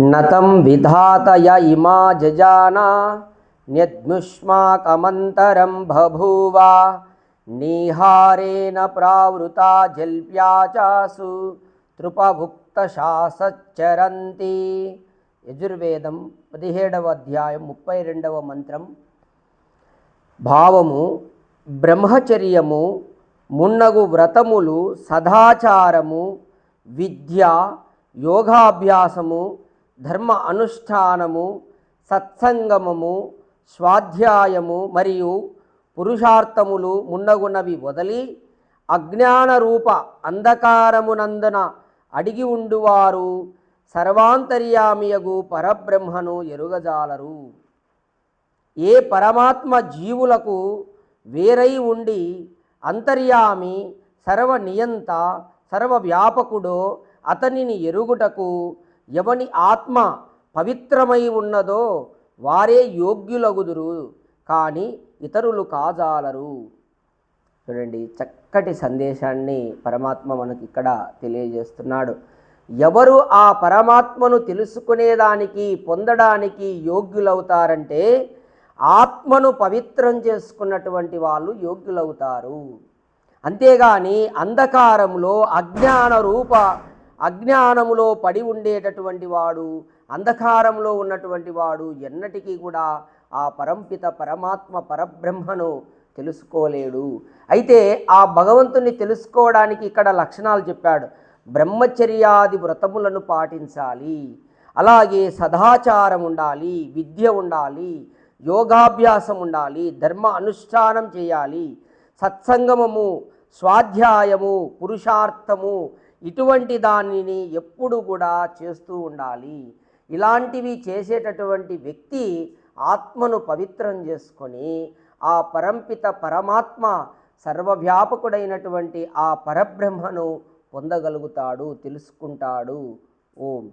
నతం విధాతయ ఇమా జజానా న్యద్ముష్మాకమంతరం బభూవ నీహారేణ ప్రావృతా జల్ప్యాచాసు తృపభుక్తశాసచ్చరంతి. యజుర్వేదం పదిహేడవ అధ్యాయం ముప్పై రెండవ మంత్రం. భావము బ్రహ్మచర్యము మున్నగు వ్రతములు సదాచారము విద్య యోగాభ్యాసము ధర్మ అనుష్ఠానము సత్సంగమము స్వాధ్యాయము మరియు పురుషార్థములు మున్నగున్నవి వదలి అజ్ఞానరూప అంధకారమునందున అడిగి ఉండువారు సర్వాంతర్యామియగు పరబ్రహ్మను ఎరుగజాలరు. ఏ పరమాత్మ జీవులకు వేరై ఉండి అంతర్యామి సర్వనియంత సర్వవ్యాపకుడో అతనిని ఎరుగుటకు ఎవని ఆత్మ పవిత్రమై ఉన్నదో వారే యోగ్యులగుదురు కానీ ఇతరులు కాజాలరు. చూడండి చక్కటి సందేశాన్ని పరమాత్మ మనకి ఇక్కడ తెలియజేస్తున్నాడు. ఎవరు ఆ పరమాత్మను తెలుసుకునేదానికి పొందడానికి యోగ్యులవుతారంటే ఆత్మను పవిత్రం చేసుకున్నటువంటి వాళ్ళు యోగ్యులవుతారు. అంతేగాని అంధకారంలో అజ్ఞాన రూప అజ్ఞానములో పడి ఉండేటటువంటి వాడు అంధకారంలో ఉన్నటువంటి వాడు ఎన్నటికీ కూడా ఆ పరంపిత పరమాత్మ పరబ్రహ్మను తెలుసుకోలేడు. అయితే ఆ భగవంతుని తెలుసుకోవడానికి ఇక్కడ లక్షణాలు చెప్పాడు. బ్రహ్మచర్యాది వ్రతములను పాటించాలి. అలాగే సదాచారం ఉండాలి విద్య ఉండాలి యోగాభ్యాసం ఉండాలి ధర్మ అనుష్ఠానం చేయాలి. సత్సంగమము స్వాధ్యాయము పురుషార్థము ఇటువంటి దానిని ఎప్పుడు కూడా చేస్తూ ఉండాలి. ఇలాంటివి చేసేటటువంటి వ్యక్తి ఆత్మను పవిత్రం చేసుకొని ఆ పరంపిత పరమాత్మ సర్వవ్యాపకుడైనటువంటి ఆ పరబ్రహ్మను పొందగలుగుతాడు తెలుసుకుంటాడు. ఓం.